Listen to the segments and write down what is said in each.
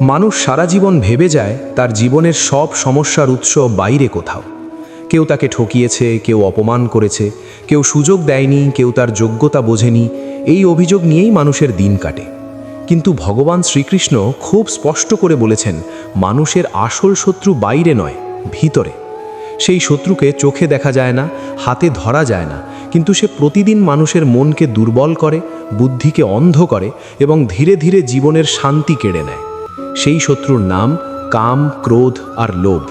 মানুষ সারা জীবন ভেবে যায় তার জীবনের সব সমস্যার উৎস বাইরে কোথাও। কেউ তাকে ঠকিয়েছে, কেউ অপমান করেছে, কেউ সুযোগ দেয়নি, কেউ তার যোগ্যতা বোঝেনি, এই অভিযোগ নিয়েই মানুষের দিন কাটে। কিন্তু ভগবান শ্রীকৃষ্ণ খুব স্পষ্ট করে বলেছেন, মানুষের আসল শত্রু বাইরে নয়, ভিতরে। সেই শত্রুকে চোখে দেখা যায় না, হাতে ধরা যায় না, কিন্তু সে প্রতিদিন মানুষের মনকে দুর্বল করে, বুদ্ধিকে অন্ধ করে এবং ধীরে ধীরে জীবনের শান্তি কেড়ে নেয়। সেই শত্রুর নাম কাম, ক্রোধ আর লোভ।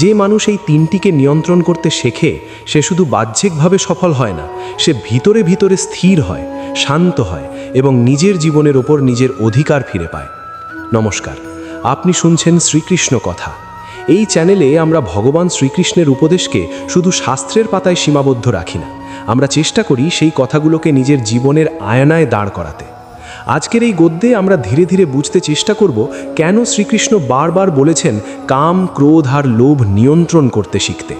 যে মানুষ এই তিনটিকে নিয়ন্ত্রণ করতে শেখে, সে শুধু বাহ্যিকভাবে সফল হয় না, সে ভিতরে ভিতরে স্থির হয়, শান্ত হয় এবং নিজের জীবনের ওপর নিজের অধিকার ফিরে পায়। নমস্কার, আপনি শুনছেন শ্রীকৃষ্ণ কথা। এই চ্যানেলে আমরা ভগবান শ্রীকৃষ্ণের উপদেশকে শুধু শাস্ত্রের পাতায় সীমাবদ্ধ রাখি না, আমরা চেষ্টা করি সেই কথাগুলোকে নিজের জীবনের আয়নায় দাঁড় করাতে। আজকের এই গদ্যে আমরা ধীরে ধীরে বুঝতে চেষ্টা করব কেন শ্রীকৃষ্ণ বারবার বলেছেন কাম, ক্রোধ আর লোভ নিয়ন্ত্রণ করতে শিখতে।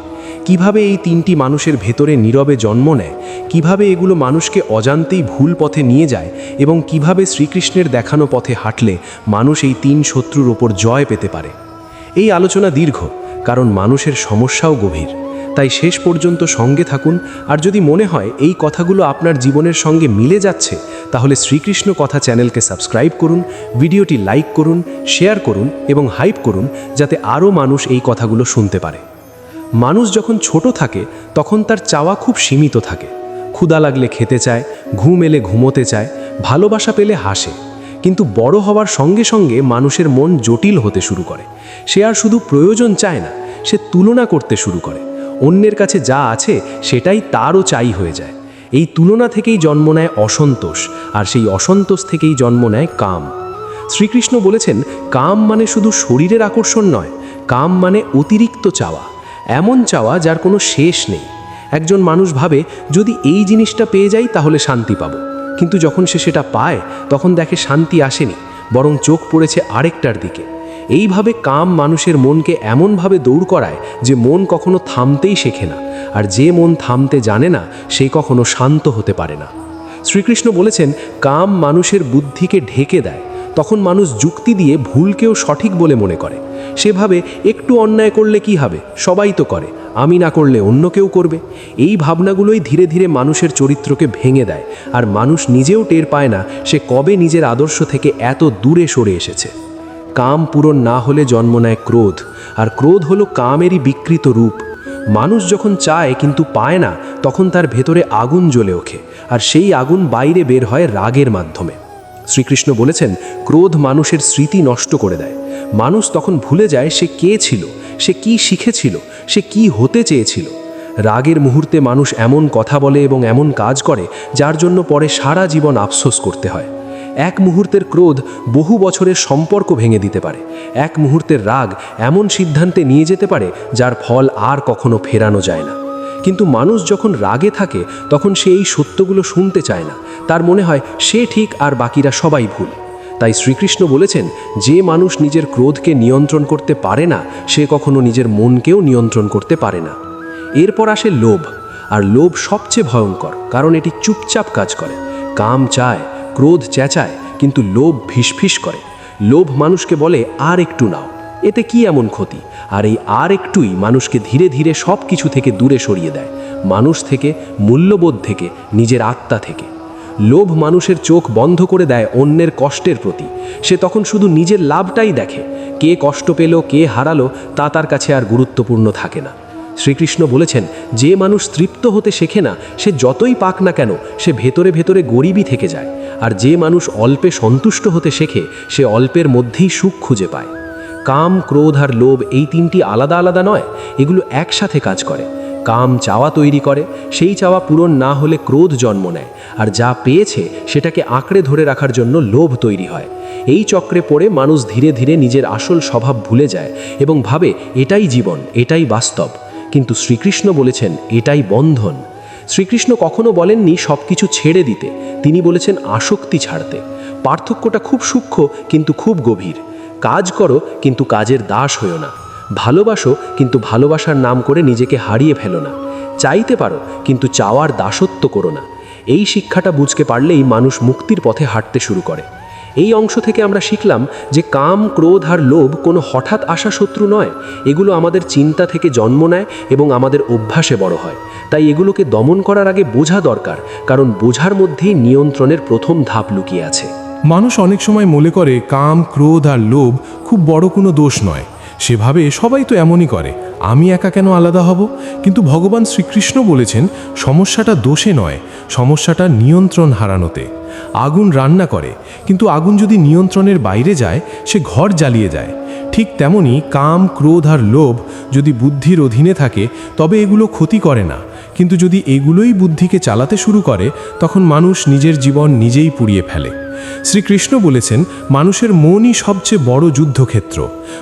কীভাবে এই তিনটি মানুষের ভেতরে নীরবে জন্ম নেয়, কীভাবে এগুলো মানুষকে অজান্তেই ভুল পথে নিয়ে যায় এবং কীভাবে শ্রীকৃষ্ণের দেখানো পথে হাঁটলে মানুষ এই তিন শত্রুর ওপর জয় পেতে পারে। এই আলোচনা দীর্ঘ, কারণ মানুষের সমস্যাও গভীর। তাই শেষ পর্যন্ত সঙ্গে থাকুন, আর যদি মনে হয় এই কথাগুলো আপনার জীবনের সঙ্গে মিলে যাচ্ছে, তাহলে শ্রীকৃষ্ণ কথা চ্যানেলকে সাবস্ক্রাইব করুন, ভিডিওটি লাইক করুন, শেয়ার করুন এবং হাইপ করুন, যাতে আরও মানুষ এই কথাগুলো শুনতে পারে। মানুষ যখন ছোট থাকে, তখন তার চাওয়া খুব সীমিত থাকে। ক্ষুদা লাগলে খেতে চায়, ঘুম এলে ঘুমোতে চায়, ভালোবাসা পেলে হাসে। কিন্তু বড় হওয়ার সঙ্গে সঙ্গে মানুষের মন জটিল হতে শুরু করে। সে আর শুধু প্রয়োজন চায় না, সে তুলনা করতে শুরু করে। অন্যের কাছে যা আছে সেটাই তারও চাই হয়ে যায়। এই তুলনা থেকেই জন্ম নেয় অসন্তোষ, আর সেই অসন্তোষ থেকেই জন্ম নেয় কাম। শ্রীকৃষ্ণ বলেছেন, কাম মানে শুধু শরীরের আকর্ষণ নয়, কাম মানে অতিরিক্ত চাওয়া। এমন চাওয়া যার কোনো শেষ নেই। একজন মানুষ ভাবে, যদি এই জিনিসটা পেয়ে যাই তাহলে শান্তি পাব। কিন্তু যখন সে সেটা পায়, তখন দেখে শান্তি আসেনি, বরং চোখ পড়েছে আরেকটার দিকে। এইভাবে কাম মানুষের মনকে এমনভাবে দৌড় করায় যে মন কখনো থামতেই শেখে না, আর যে মন থামতে জানে না, সে কখনো শান্ত হতে পারে না। শ্রীকৃষ্ণ বলেছেন, কাম মানুষের বুদ্ধিকে ঢেকে দেয়, তখন মানুষ যুক্তি দিয়ে ভুলকেও সঠিক বলে মনে করে। সেভাবে একটু অন্যায় করলে কি হবে? সবাই তো করে, আমি না করলে অন্য কেউ করবে। এই ভাবনাগুলোই ধীরে ধীরে মানুষের চরিত্রকে ভেঙে দেয়, আর মানুষ নিজেও টের পায় না, সে কবে নিজের আদর্শ থেকে এত দূরে সরে এসেছে। কাম পূরণ না হলে জন্ম নেয় ক্রোধ, আর ক্রোধ হলো কামেরই বিকৃত রূপ। মানুষ যখন চায় কিন্তু পায় না, তখন তার ভেতরে আগুন জ্বলে ওঠে, আর সেই আগুন বাইরে বের হয় রাগের মাধ্যমে। শ্রীকৃষ্ণ বলেছেন, ক্রোধ মানুষের স্মৃতি নষ্ট করে দেয়। মানুষ তখন ভুলে যায় সে কে ছিল, সে কি শিখেছিল, সে কি হতে চেয়েছিল। রাগের মুহূর্তে মানুষ এমন কথা বলে এবং এমন কাজ করে, যার জন্য পরে সারা জীবন আফসোস করতে হয়। এক মুহূর্তের ক্রোধ বহু বছরের সম্পর্ক ভেঙে দিতে পারে। এক মুহূর্তের রাগ এমন সিদ্ধান্তে নিয়ে যেতে পারে, যার ফল আর কখনো ফেরানো যায় না। কিন্তু মানুষ যখন রাগে থাকে, তখন সে এই সত্যগুলো শুনতে চায় না। তার মনে হয়, সে ঠিক আর বাকিরা সবাই ভুল। তাই শ্রীকৃষ্ণ বলেছেন, যে মানুষ নিজের ক্রোধকে নিয়ন্ত্রণ করতে পারে না, সে কখনো নিজের মনকেও নিয়ন্ত্রণ করতে পারে না। এরপর আসে লোভ, আর লোভ সবচেয়ে ভয়ঙ্কর, কারণ এটি চুপচাপ কাজ করে। কাম চায় ক্রোধ চেঁচায়, কিন্তু লোভ ফিসফিস করে। লোভ মানুষকে বলে, আর একটু নাও। এতে কি এমন ক্ষতি? আর এই আর একটুই মানুষকে ধীরে ধীরে সব কিছু থেকে দূরে সরিয়ে দেয়। মানুষ থেকে, মূল্যবোধ থেকে, নিজের আত্মা থেকে। লোভ মানুষের চোখ বন্ধ করে দেয় অন্যের কষ্টের প্রতি। সে তখন শুধু নিজের লাভটাই দেখে। কে কষ্ট পেল, কে হারালো, তা তার কাছে আর গুরুত্বপূর্ণ থাকে না। শ্রীকৃষ্ণ বলেছেন, যে মানুষ তৃপ্ত হতে শেখে না, সে যতই পাক না কেন, সে ভেতরে ভেতরে গরিবই থেকে যায়। আর যে মানুষ অল্পে সন্তুষ্ট হতে শেখে, সে অল্পের মধ্যেই সুখ খুঁজে পায়। কাম, ক্রোধ আর লোভ এই তিনটি আলাদা আলাদা নয়, এগুলো একসাথে কাজ করে। কাম চাওয়া তৈরি করে, সেই চাওয়া পূরণ না হলে ক্রোধ জন্ম নেয়, আর যা পেয়েছে সেটাকে আঁকড়ে ধরে রাখার জন্য লোভ তৈরি হয়। এই চক্রে পড়ে মানুষ ধীরে ধীরে নিজের আসল স্বভাব ভুলে যায় এবং ভাবে, এটাই জীবন, এটাই বাস্তব। কিন্তু শ্রীকৃষ্ণ বলেছেন, এটাই বন্ধন। শ্রীকৃষ্ণ কখনো বলেননি সব কিছু ছেড়ে দিতে। তিনি বলেছেন, আসক্তি ছাড়তে। পার্থক্যটা খুব সূক্ষ্ম, কিন্তু খুব গভীর। কাজ করো, কিন্তু কাজের দাস হইও না। ভালোবাসো, কিন্তু ভালোবাসার নাম করে নিজেকে হারিয়ে ফেলো না। চাইতে পারো, কিন্তু চাওয়ার দাসত্ব করো না। এই শিক্ষাটা বুঝতে পারলেই মানুষ মুক্তির পথে হাঁটতে শুরু করে। এই অংশ থেকে আমরা শিখলাম যে কাম, ক্রোধ আর লোভ কোনো হঠাৎ আসা শত্রু নয়। এগুলো আমাদের চিন্তা থেকে জন্ম নেয় এবং আমাদের অভ্যাসে বড় হয়। তাই এগুলোকে দমন করার আগে বোঝা দরকার, কারণ বোঝার মধ্যেই নিয়ন্ত্রণের প্রথম ধাপ লুকিয়ে আছে। মানুষ অনেক সময় মনে করে কাম, ক্রোধ আর লোভ খুব বড় কোনো দোষ নয়। সেভাবে সবাই তো এমনই করে। আমি একা কেন আলাদা হব? কিন্তু ভগবান শ্রীকৃষ্ণ বলেছেন, সমস্যাটা দোষে নয়, সমস্যাটা নিয়ন্ত্রণ হারানোতে। আগুন রান্না করে, কিন্তু আগুন যদি নিয়ন্ত্রণের বাইরে যায়, সে ঘর জ্বালিয়ে যায়। ঠিক তেমনি কাম, ক্রোধ আর লোভ যদি বুদ্ধির অধীনে থাকে, তবে এগুলো ক্ষতি করে না। কিন্তু যদি এগুলোই বুদ্ধিকে চালাতে শুরু করে, তখন মানুষ নিজের জীবন নিজেই পুড়িয়ে ফেলে। শ্রীকৃষ্ণ বলেছেন, মানুষের মনই সবচেয়ে বড় যুদ্ধক্ষেত্র।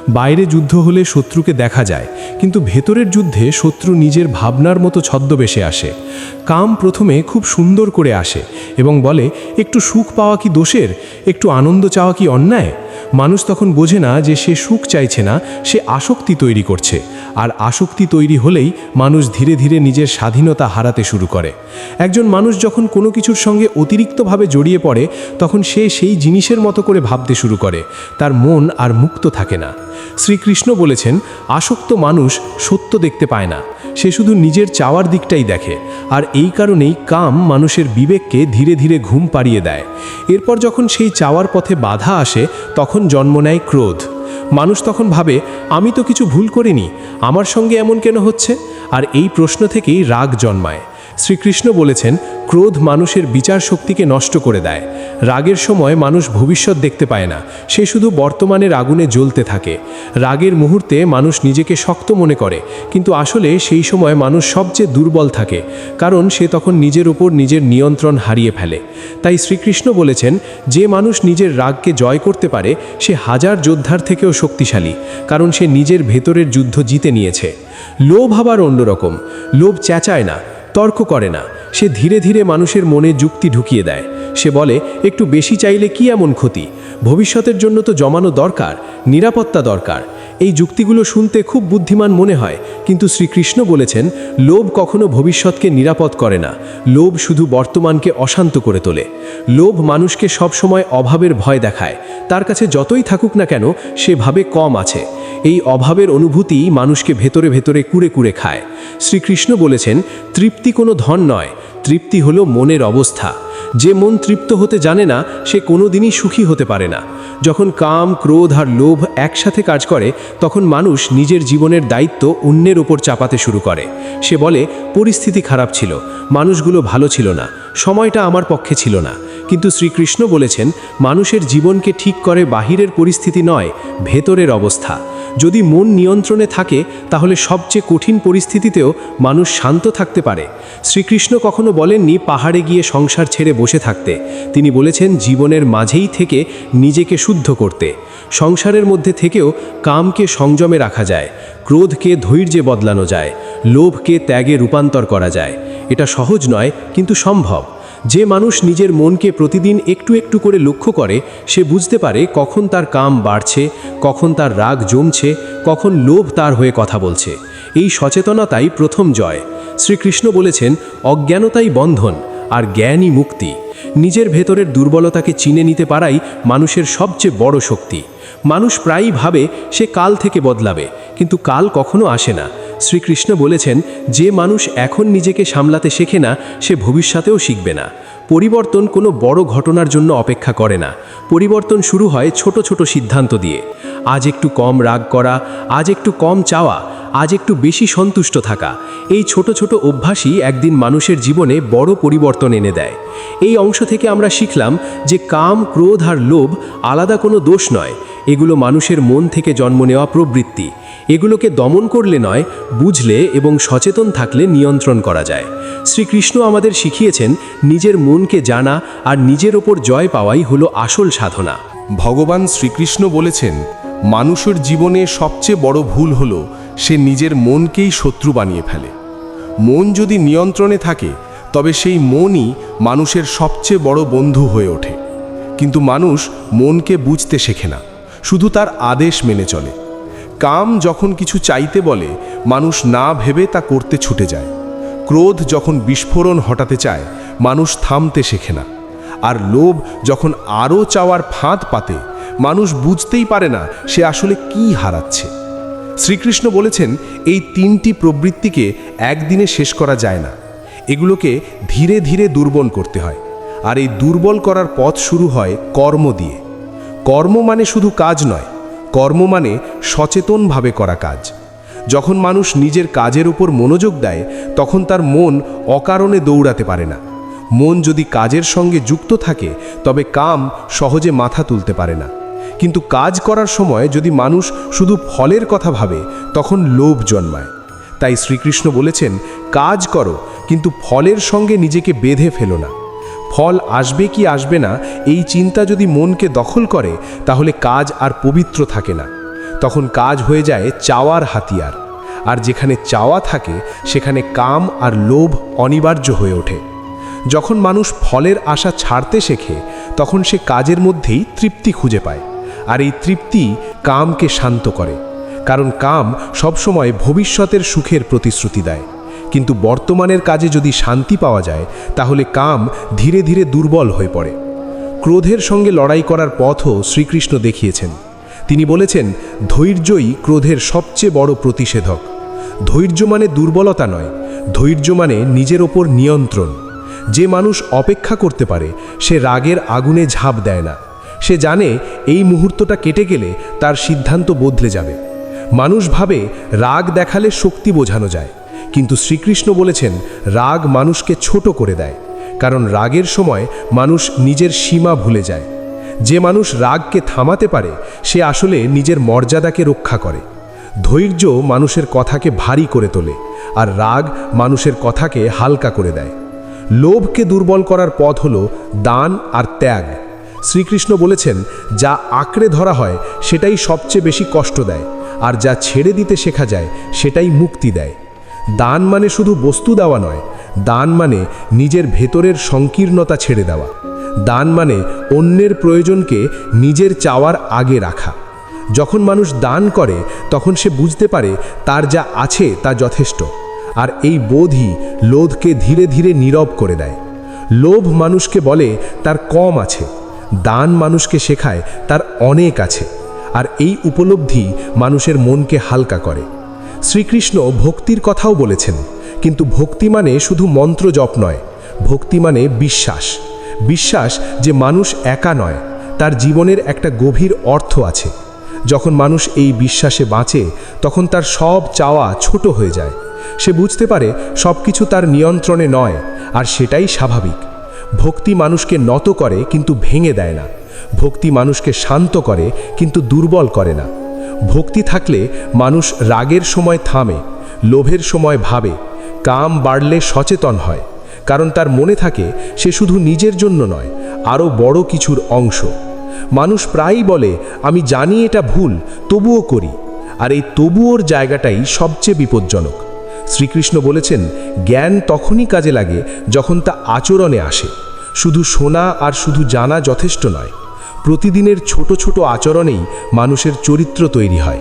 বাইরে যুদ্ধ হলে শত্রুকে দেখা যায়, কিন্তু ভেতরের যুদ্ধে শত্রু নিজের ভাবনার মতো ছদ্মবেশে আসে। কাম প্রথমে খুব সুন্দর করে আসে এবং বলে, একটু সুখ পাওয়া কি দোষের? একটু আনন্দ চাওয়া কি অন্যায়? মানুষ তখন বোঝে না যে সে সুখ চাইছে না, সে আসক্তি তৈরি করছে। আর আসক্তি তৈরি হলেই মানুষ ধীরে ধীরে নিজের স্বাধীনতা হারাতে শুরু করে। একজন মানুষ যখন কোনো কিছুর সঙ্গে অতিরিক্তভাবে জড়িয়ে পড়ে, তখন সে সেই জিনিসের মতো করে ভাবতে শুরু করে। তার মন আর মুক্ত থাকে না। শ্রীকৃষ্ণ বলেছেন, আসক্ত মানুষ সত্য দেখতে পায় না। সে শুধু নিজের চাওয়ার দিকটাই দেখে, আর এই কারণেই কাম মানুষের বিবেককে ধীরে ধীরে ঘুম পাড়িয়ে দেয়। এরপর যখন সেই চাওয়ার পথে বাধা আসে, তখন জন্ম নেয় ক্রোধ। মানুষ তখন ভাবে, আমি তো কিছু ভুল করিনি, আমার সঙ্গে এমন কেন হচ্ছে? আর এই প্রশ্ন থেকেই রাগ জন্মায়। শ্রীকৃষ্ণ বলেছেন, ক্রোধ মানুষের বিচার শক্তিকে নষ্ট করে দেয়। রাগের সময় মানুষ ভবিষ্যৎ দেখতে পায় না। সে শুধু বর্তমানের আগুনে জ্বলতে থাকে। রাগের মুহূর্তে মানুষ নিজেকে শক্ত মনে করে, কিন্তু আসলে সেই সময় মানুষ সবচেয়ে দুর্বল থাকে, কারণ সে তখন নিজের উপর নিজের নিয়ন্ত্রণ হারিয়ে ফেলে। তাই শ্রীকৃষ্ণ বলেছেন, যে মানুষ নিজের রাগকে জয় করতে পারে, সে হাজার যোদ্ধার থেকেও শক্তিশালী, কারণ সে নিজের ভেতরের যুদ্ধ জিতে নিয়েছে। লোভ আবার অন্যরকম লোভ চেঁচায় না, তর্ক করে না। সে ধীরে ধীরে মানুষের মনে যুক্তি ঢুকিয়ে দেয়। সে বলে, একটু বেশি চাইলে কি এমন ক্ষতি? ভবিষ্যতের জন্য তো জমানো দরকার, নিরাপত্তা দরকার। এই যুক্তিগুলো শুনতে খুব বুদ্ধিমান মনে হয়, কিন্তু শ্রীকৃষ্ণ বলেছেন, লোভ কখনো ভবিষ্যৎকে নিরাপদ করে না। লোভ শুধু বর্তমানকে অশান্ত করে তোলে। লোভ মানুষকে সবসময় অভাবের ভয় দেখায়। তার কাছে যতই থাকুক না কেন, সে ভাবে কম আছে। এই অভাবের অনুভূতি মানুষকে ভেতরে ভেতরে কুড়ে কুড়ে খায়। শ্রীকৃষ্ণ বলেছেন, তৃপ্তি কোনো ধন নয়। তৃপ্তি হলো মনের অবস্থা। যে মন তৃপ্ত হতে জানে না, সে কোনো দিনই সুখী হতে পারে না। যখন কাম, ক্রোধ আর লোভ একসাথে কাজ করে, তখন মানুষ নিজের জীবনের দায়িত্ব অন্যের ওপর চাপাতে শুরু করে। সে বলে, পরিস্থিতি খারাপ ছিল, মানুষগুলো ভালো ছিল না, সময়টা আমার পক্ষে ছিল না। কিন্তু শ্রীকৃষ্ণ বলেছেন, মানুষের জীবনকে ঠিক করে বাহিরের পরিস্থিতি নয়, ভেতরের অবস্থা। যদি মন নিয়ন্ত্রণে থাকে, তাহলে সবচেয়ে কঠিন পরিস্থিতিতেও মানুষ শান্ত থাকতে পারে। শ্রীকৃষ্ণ কখনো বলেননি পাহাড়ে গিয়ে সংসার ছেড়ে বসে থাকতে। তিনি বলেছেন, জীবনের মাঝেই থেকে নিজেকে শুদ্ধ করতে। সংসারের মধ্যে থেকেও কামকে সংযমে রাখা যায়। ক্রোধকে ধৈর্যে বদলানো যায়। লোভকে ত্যাগে রূপান্তর করা যায়। এটা সহজ নয়, কিন্তু সম্ভব। যে মানুষ নিজের মনকে প্রতিদিন একটু একটু করে লক্ষ্য করে, সে বুঝতে পারে কখন তার কাম বাড়ছে, কখন তার রাগ জমছে, কখন লোভ তার হয়ে কথা বলছে। এই সচেতনতাই প্রথম জয়। শ্রীকৃষ্ণ বলেছেন, অজ্ঞানতাই বন্ধন আর জ্ঞানই মুক্তি। নিজের ভেতরের দুর্বলতাকে চিনে নিতে পারাই মানুষের সবচেয়ে বড় শক্তি। মানুষ প্রায়ই ভাবে সে কাল থেকে বদলাবে, কিন্তু কাল কখনো আসে না। শ্রীকৃষ্ণ বলেছেন, যে মানুষ এখন নিজেকে সামলাতে শেখে না, সে ভবিষ্যতেও শিখবে না। পরিবর্তন কোনো বড় ঘটনার জন্য অপেক্ষা করে না। পরিবর্তন শুরু হয় ছোট ছোট সিদ্ধান্ত দিয়ে। আজ একটু কম রাগ করা, আজ একটু কম চাওয়া আজ একটু বেশি সন্তুষ্ট থাকা। এই ছোট ছোট অভ্যাসই একদিন মানুষের জীবনে বড় পরিবর্তন এনে দেয়। এই অংশ থেকে আমরা শিখলাম যে কাম, ক্রোধ আর লোভ আলাদা কোনো দোষ নয়। এগুলো মানুষের মন থেকে জন্ম নেওয়া প্রবৃত্তি। এগুলোকে দমন করলে নয়, বুঝলে এবং সচেতন থাকলে নিয়ন্ত্রণ করা যায়। শ্রীকৃষ্ণ আমাদের শিখিয়েছেন, নিজের মনকে জানা আর নিজের ওপর জয় পাওয়াই হলো আসল সাধনা। ভগবান শ্রীকৃষ্ণ বলেছেন, মানুষের জীবনে সবচেয়ে বড় ভুল হলো সে নিজের মনকেই শত্রু বানিয়ে ফেলে। মন যদি নিয়ন্ত্রণে থাকে, তবে সেই মনই মানুষের সবচেয়ে বড় বন্ধু হয়ে ওঠে। কিন্তু মানুষ মনকে বুঝতে শেখে না, শুধু তার আদেশ মেনে চলে। কাম যখন কিছু চাইতে বলে, মানুষ না ভেবে তা করতে ছুটে যায়। ক্রোধ যখন বিস্ফোরণ হটাতে চায়, মানুষ থামতে শেখে না। আর লোভ যখন আরও চাওয়ার ফাঁদ পাতে, মানুষ বুঝতেই পারে না সে আসলে কি হারাচ্ছে। শ্রীকৃষ্ণ বলেছেন, এই তিনটি প্রবৃত্তিকে একদিনে শেষ করা যায় না। এগুলোকে ধীরে ধীরে দুর্বল করতে হয়। আর এই দুর্বল করার পথ শুরু হয় কর্ম দিয়ে। কর্ম মানে শুধু কাজ নয়, কর্ম মানে সচেতনভাবে করা কাজ। যখন মানুষ নিজের কাজের উপর মনোযোগ দেয়, তখন তার মন অকারণে দৌড়াতে পারে না। মন যদি কাজের সঙ্গে যুক্ত থাকে, তবে কাম সহজে মাথা তুলতে পারে না। কিন্তু কাজ করার সময় যদি মানুষ শুধু ফলের কথা ভাবে, তখন লোভ জন্মায়। তাই শ্রীকৃষ্ণ বলেছেন, কাজ করো, কিন্তু ফলের সঙ্গে নিজেকে বেঁধে ফেলো না। ফল আসবে কি আসবে না, এই চিন্তা যদি মনকে দখল করে, তাহলে কাজ আর পবিত্র থাকে না। তখন কাজ হয়ে যায় চাওয়ার হাতিয়ার। আর যেখানে চাওয়া থাকে, সেখানে কাম আর লোভ অনিবার্য হয়ে ওঠে। যখন মানুষ ফলের আশা ছাড়তে শেখে, তখন সে কাজের মধ্যেই তৃপ্তি খুঁজে পায়। আর এই তৃপ্তি কামকে শান্ত করে, কারণ কাম সবসময় ভবিষ্যতের সুখের প্রতিশ্রুতি দেয়। কিন্তু বর্তমানের কাজে যদি শান্তি পাওয়া যায়, তাহলে কাম ধীরে ধীরে দুর্বল হয়ে পড়ে। ক্রোধের সঙ্গে লড়াই করার পথও শ্রীকৃষ্ণ দেখিয়েছেন। তিনি বলেছেন, ধৈর্যই ক্রোধের সবচেয়ে বড় প্রতিষেধক। ধৈর্য মানে দুর্বলতা নয়, ধৈর্য মানে নিজের ওপর নিয়ন্ত্রণ। যে মানুষ অপেক্ষা করতে পারে, সে রাগের আগুনে ঝাঁপ দেয় না। সে জানে এই মুহূর্তটা কেটে গেলে তার সিদ্ধান্ত বদলে যাবে। মানুষ ভাবে রাগ দেখালে শক্তি বোঝানো যায়, কিন্তু শ্রীকৃষ্ণ বলেছেন রাগ মানুষকে ছোট করে দেয়, কারণ রাগের সময় মানুষ নিজের সীমা ভুলে যায়। যে মানুষ রাগকে থামাতে পারে, সে আসলে নিজের মর্যাদাকে রক্ষা করে। ধৈর্য মানুষের কথাকে ভারী করে তোলে, আর রাগ মানুষের কথাকে হালকা করে দেয়। লোভকে দুর্বল করার পথ হল দান আর ত্যাগ। শ্রীকৃষ্ণ বলেছেন, যা আঁকড়ে ধরা হয়, সেটাই সবচেয়ে বেশি কষ্ট দেয়, আর যা ছেড়ে দিতে শেখা যায়, সেটাই মুক্তি দেয়। দান মানে শুধু বস্তু দেওয়া নয়, দান মানে নিজের ভেতরের সংকীর্ণতা ছেড়ে দেওয়া। দান মানে অন্যের প্রয়োজনকে নিজের চাওয়ার আগে রাখা। যখন মানুষ দান করে, তখন সে বুঝতে পারে তার যা আছে তা যথেষ্ট, আর এই বোধই লোধকে ধীরে ধীরে নীরব করে দেয়। লোভ মানুষকে বলে তার কম আছে দান মানুষকে শেখায়, তার অনেক আছে। আর এই উপলব্ধি মানুষের মনকে হালকা করে। শ্রীকৃষ্ণ ভক্তির কথাও বলেছেন, কিন্তু ভক্তি মানে শুধু মন্ত্র জপ নয়, ভক্তি মানে বিশ্বাস। বিশ্বাস যে মানুষ একা নয়, তার জীবনের একটা গভীর অর্থ আছে। যখন মানুষ এই বিশ্বাসে বাঁচে, তখন তার সব চাওয়া ছোট হয়ে যায়। সে বুঝতে পারে সব কিছু তার নিয়ন্ত্রণে নয়, আর সেটাই স্বাভাবিক। ভক্তি মানুষকে নত করে কিন্তু ভেঙে দেয় না। ভক্তি মানুষকে শান্ত করে কিন্তু দুর্বল করে না। ভক্তি থাকলে মানুষ রাগের সময় থামে, লোভের সময় ভাবে, কাম বাড়লে সচেতন হয়। কারণ তার মনে থাকে, সে শুধু নিজের জন্য নয়, আরও বড় কিছুর অংশ। মানুষ প্রায়ই বলে, আমি জানি এটা ভুল, তবুও করি। আর এই তবুওর জায়গাটাই সবচেয়ে বিপজ্জনক। শ্রীকৃষ্ণ বলেছেন, জ্ঞান তখনই কাজে লাগে যখন তা আচরণে আসে। শুধু শোনা আর শুধু জানা যথেষ্ট নয়। প্রতিদিনের ছোট ছোট আচরণেই মানুষের চরিত্র তৈরি হয়।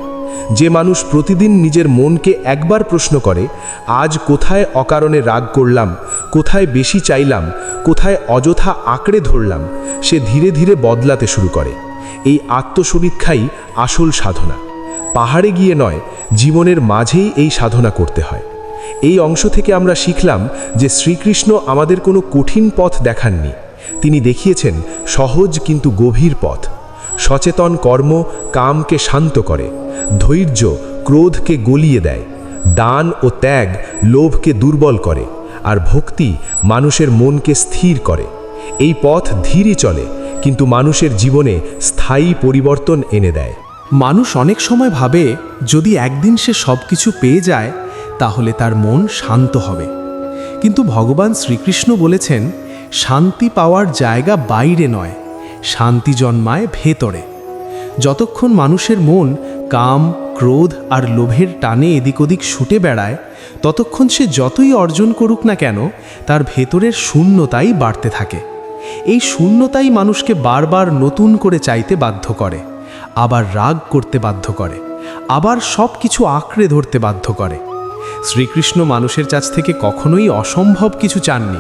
যে মানুষ প্রতিদিন নিজের মনকে একবার প্রশ্ন করে, আজ কোথায় অকারণে রাগ করলাম? কোথায় বেশি চাইলাম? কোথায় অযথা আঁকড়ে ধরলাম? সে ধীরে ধীরে বদলাতে শুরু করে। এই আত্মসমীক্ষাই আসল সাধনা। পাহাড়ে গিয়ে নয়, জীবনের মাঝেই এই সাধনা করতে হয়। এই অংশ থেকে আমরা শিখলাম যে শ্রীকৃষ্ণ আমাদের কোনো কঠিন পথ দেখাননি। তিনি দেখিয়েছেন, সহজ কিন্তু গভীর পথ। সচেতন কর্ম কামকে শান্ত করে, ধৈর্য ক্রোধকে গলিয়ে দেয়, দান ও ত্যাগ লোভকে দুর্বল করে, আর ভক্তি মানুষের মনকে স্থির করে। এই পথ ধীরে চলে, কিন্তু মানুষের জীবনে স্থায়ী পরিবর্তন এনে দেয়। মানুষ অনেক সময় ভাবে, যদি একদিন সে সব কিছু পেয়ে যায় তাহলে তার মন শান্ত হবে। কিন্তু ভগবান শ্রীকৃষ্ণ বলেছেন, শান্তি পাওয়ার জায়গা বাইরে নয়, শান্তি জন্মায় ভেতরে। যতক্ষণ মানুষের মন কাম, ক্রোধ আর লোভের টানে এদিক ওদিক ছুটে বেড়ায়, ততক্ষণ সে যতই অর্জন করুক না কেন, তার ভেতরের শূন্যতাই বাড়তে থাকে। এই শূন্যতাই মানুষকে বারবার নতুন করে চাইতে বাধ্য করে, আবার রাগ করতে বাধ্য করে, আবার সব কিছু আঁকড়ে ধরতে বাধ্য করে। শ্রীকৃষ্ণ মানুষের কাছ থেকে কখনোই অসম্ভব কিছু চাননি।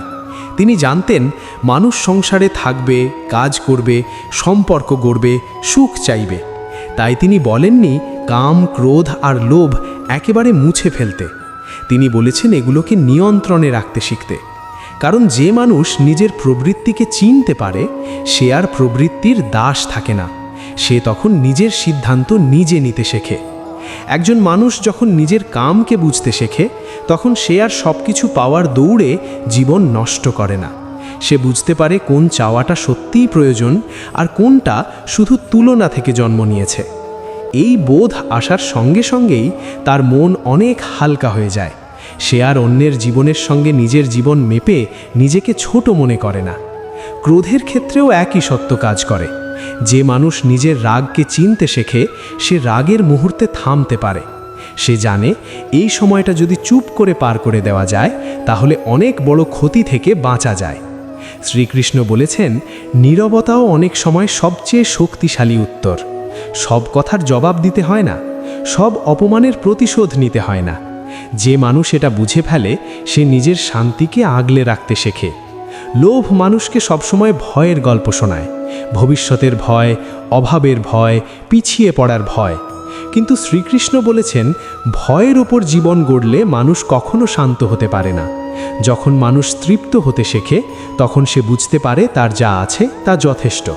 তিনি জানতেন, মানুষ সংসারে থাকবে, কাজ করবে, সম্পর্ক গড়বে, সুখ চাইবে। তাই তিনি বলেননি, কাম, ক্রোধ আর লোভ একেবারে মুছে ফেলতে। তিনি বলেছেন, এগুলোকে নিয়ন্ত্রণে রাখতে শিখতে। কারণ যে মানুষ নিজের প্রবৃত্তিকে চিনতে পারে, সে আর প্রবৃত্তির দাস থাকে না। সে তখন নিজের সিদ্ধান্ত নিজে নিতে শেখে। একজন মানুষ যখন নিজের কামকে বুঝতে শেখে, তখন সে আর সব কিছু পাওয়ার দৌড়ে জীবন নষ্ট করে না। সে বুঝতে পারে কোন চাওয়াটা সত্যিই প্রয়োজন আর কোনটা শুধু তুলনা থেকে জন্ম নিয়েছে। এই বোধ আসার সঙ্গে সঙ্গেই তার মন অনেক হালকা হয়ে যায়। সে আর অন্যের জীবনের সঙ্গে নিজের জীবন মেপে নিজেকে ছোট মনে করে না। ক্রোধের ক্ষেত্রেও একই সত্য কাজ করে। যে মানুষ নিজের রাগকে চিনতে শেখে, সে রাগের মুহূর্তে থামতে পারে। সে জানে, এই সময়টা যদি চুপ করে পার করে দেওয়া যায়, তাহলে অনেক বড় ক্ষতি থেকে বাঁচা যায়। শ্রীকৃষ্ণ বলেছেন, নীরবতাও অনেক সময় সবচেয়ে শক্তিশালী উত্তর। সব কথার জবাব দিতে হয় না, সব অপমানের প্রতিশোধ নিতে হয় না। যে মানুষ এটা বুঝে ফেলে, সে নিজের শান্তিকে আগলে রাখতে শেখে। লোভ মানুষকে সবসময় ভয়ের গল্প শোনায়। ভবিষ্যতের ভয়, অভাবের ভয়, পিছিয়ে পড়ার ভয়। কিন্তু শ্রীকৃষ্ণ বলেছেন, ভয়ের ওপর জীবন গড়লে মানুষ কখনো শান্ত হতে পারে না। যখন মানুষ তৃপ্ত হতে শেখে, তখন সে বুঝতে পারে তার যা আছে তা যথেষ্ট।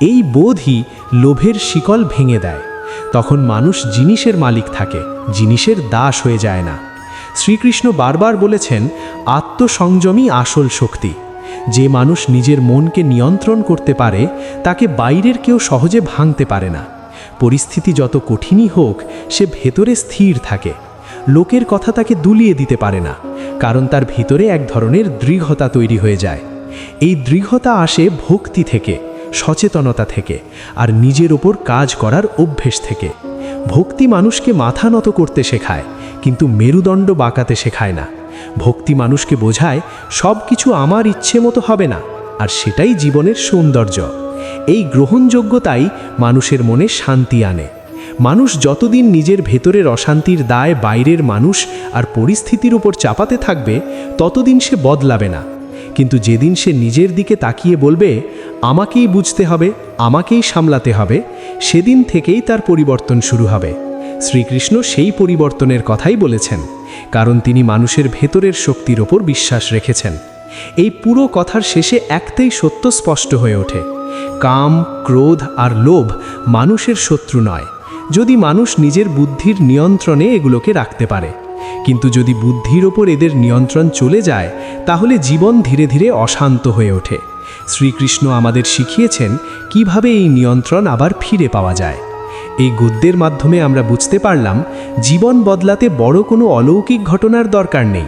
এই বোধই লোভের শিকল ভেঙে দেয়। তখন মানুষ জিনিসের মালিক থাকে, জিনিসের দাস হয়ে যায় না। শ্রীকৃষ্ণ বারবার বলেছেন, আত্মসংযমই আসল শক্তি। যে মানুষ নিজের মনকে নিয়ন্ত্রণ করতে পারে, তাকে বাইরের কেউ সহজে ভাঙতে পারে না। পরিস্থিতি যত কঠিনই হোক, সে ভেতরে স্থির থাকে। লোকের কথা তাকে দুলিয়ে দিতে পারে না, কারণ তার ভিতরে এক ধরনের দৃঢ়তা তৈরি হয়ে যায়। এই দৃঢ়তা আসে ভক্তি থেকে, সচেতনতা থেকে, আর নিজের ওপর কাজ করার অভ্যেস থেকে। ভক্তি মানুষকে মাথা নত করতে শেখায়, কিন্তু মেরুদণ্ড বাঁকাতে শেখায় না। ভক্তি মানুষকে বোঝায় সব কিছু আমার ইচ্ছে মতো হবে না, আর সেটাই জীবনের সৌন্দর্য। এই গ্রহণযোগ্যতাই মানুষের মনে শান্তি আনে। মানুষ যতদিন নিজের ভেতরের অশান্তির দায় বাইরের মানুষ আর পরিস্থিতির উপর চাপাতে থাকবে, ততদিন সে বদলাবে না। কিন্তু যেদিন সে নিজের দিকে তাকিয়ে বলবে, আমাকেই বুঝতে হবে, আমাকেই সামলাতে হবে, সেদিন থেকেই তার পরিবর্তন শুরু হবে। শ্রীকৃষ্ণ সেই পরিবর্তনের কথাই বলেছেন। কারণ তিনি মানুষের ভেতরের শক্তির ওপর বিশ্বাস রেখেছেন। এই পুরো কথার শেষে একটাই সত্য স্পষ্ট হয়ে ওঠে। কাম, ক্রোধ আর লোভ মানুষের শত্রু নয়। যদি মানুষ নিজের বুদ্ধির নিয়ন্ত্রণে এগুলোকে রাখতে পারে। কিন্তু যদি বুদ্ধির ওপর এদের নিয়ন্ত্রণ চলে যায়, তাহলে জীবন ধীরে ধীরে অশান্ত হয়ে ওঠে। শ্রীকৃষ্ণ আমাদের শিখিয়েছেন কীভাবে এই নিয়ন্ত্রণ আবার ফিরে পাওয়া যায়। এই গদ্যের মাধ্যমে আমরা বুঝতে পারলাম, জীবন বদলাতে বড় কোনো অলৌকিক ঘটনার দরকার নেই।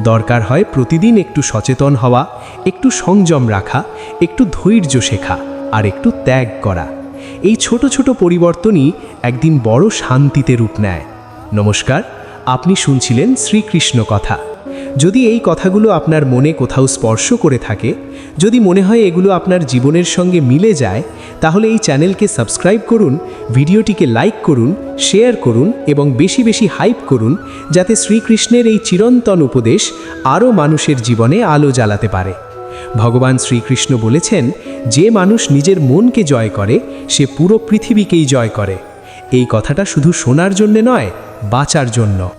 দরকার হয় প্রতিদিন একটু সচেতন হওয়া, একটু সংযম রাখা, একটু ধৈর্য শেখা, আর একটু ত্যাগ করা। এই ছোট ছোট পরিবর্তনই একদিন বড় শান্তিতে রূপ নেয়। নমস্কার, আপনি শুনছিলেন শ্রীকৃষ্ণ কথা। যদি এই কথাগুলো আপনার মনে কোথাও স্পর্শ করে থাকে, যদি মনে হয় এগুলো আপনার জীবনের সঙ্গে মিলে যায় তাহলে এই চ্যানেলকে সাবস্ক্রাইব করুন, ভিডিওটিকে লাইক করুন, শেয়ার করুন এবং বেশি বেশি হাইপ করুন যাতে শ্রীকৃষ্ণের এই চিরন্তন উপদেশ আরও মানুষের জীবনে আলো জ্বালাতে পারে। ভগবান শ্রীকৃষ্ণ বলেছেন, যে মানুষ নিজের মনকে জয় করে, সে পুরো পৃথিবীকেই জয় করে। এই কথাটা শুধু শোনার জন্যে নয়, বাঁচার জন্য।